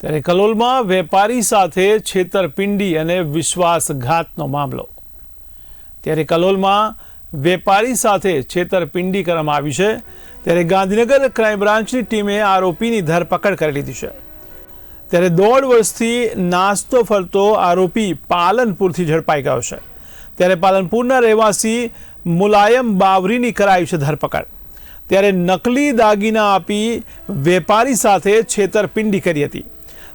ત્યારે કલોલમાં વેપારી સાથે છેતરપિંડી અને વિશ્વાસઘાતનો મામલો. ત્યારે કલોલમાં વેપારી સાથે છેતરપિંડી કરવામાં આવી છે. ત્યારે ગાંધીનગર ક્રાઇમ બ્રાન્ચની ટીમે આરોપીની ધરપકડ કરી લીધી છે. ત્યારે દોઢ વર્ષથી નાસ્તો ફરતો આરોપી પાલનપુરથી ઝડપાઈ ગયો છે. ત્યારે પાલનપુરના રહેવાસી મુલાયમ બાવરીની કરાઈ છે ધરપકડ. ત્યારે નકલી દાગીના આપી વેપારી સાથે છેતરપિંડી કરી હતી.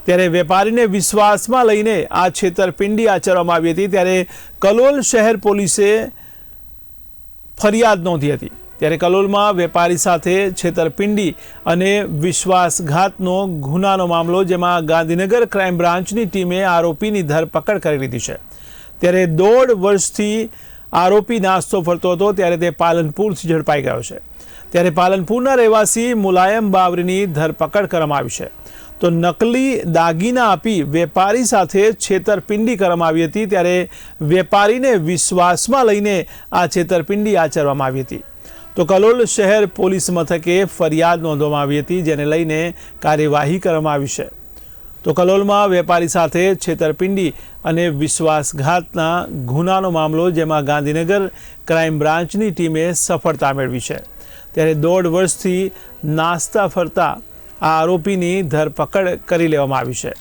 ત્યારે વેપારીને વિશ્વાસમાં લઈને આ છેતરપિંડી આચરવામાં આવી હતી. ત્યારે કલોલ શહેર પોલીસે ફરિયાદ નોંધી હતી. ત્યારે કલોલમાં વેપારી સાથે છેતરપિંડી અને વિશ્વાસઘાતનો ગુનાનો મામલો, જેમાં ગાંધીનગર ક્રાઇમ બ્રાન્ચની ટીમે આરોપીની ધરપકડ કરી લીધી છે. ત્યારે દોઢ વર્ષથી આરોપી નાસ્તો ફરતો હતો, ત્યારે તે પાલનપુરથી ઝડપાઈ ગયો છે. ત્યારે પાલનપુરના રહેવાસી મુલાયમ બાવરીની ધરપકડ કરવામાં આવી છે. તો નકલી દાગીના આપી વેપારી સાથે છેતરપિંડી કરવામાં આવી હતી ત્યારે વેપારીને વિશ્વાસમાં લઈને આ છેતરપિંડી આચરવામાં આવી હતી. તો કલોલ શહેર પોલીસ મથકે ફરિયાદ નોંધવામાં આવી હતી જેને લઈને કાર્યવાહી કરવામાં આવી છે. તો કલોલમાં વેપારી સાથે છેતરપિંડી અને વિશ્વાસઘાતના ગુનાનો મામલો જેમાં ગાંધીનગર ક્રાઇમ બ્રાન્ચની ટીમે સફળતા મેળવી છે. ત્યારે દોઢ વર્ષથી નાસ્તા ફરતા આ આરોપીની ધરપકડ કરી લેવામાં આવી છે.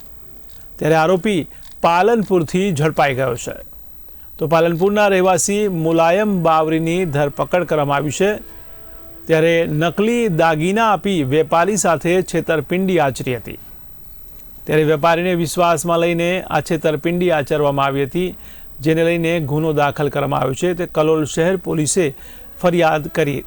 ત્યારે આરોપી પાલનપુરથી ઝડપાઈ ગયો છે. તો પાલનપુરના રહેવાસી મુલાયમ બાવરીની ધરપકડ કરવામાં આવી છે. ત્યારે નકલી દાગીના આપી વેપારી સાથે છેતરપિંડી આચરી હતી. ત્યારે વેપારીને વિશ્વાસમાં લઈને આ છેતરપિંડી આચરવામાં આવી હતી, જેને લઈને ગુનો દાખલ કરવામાં આવ્યો છે. તે કલોલ શહેર પોલીસે ફરિયાદ કરી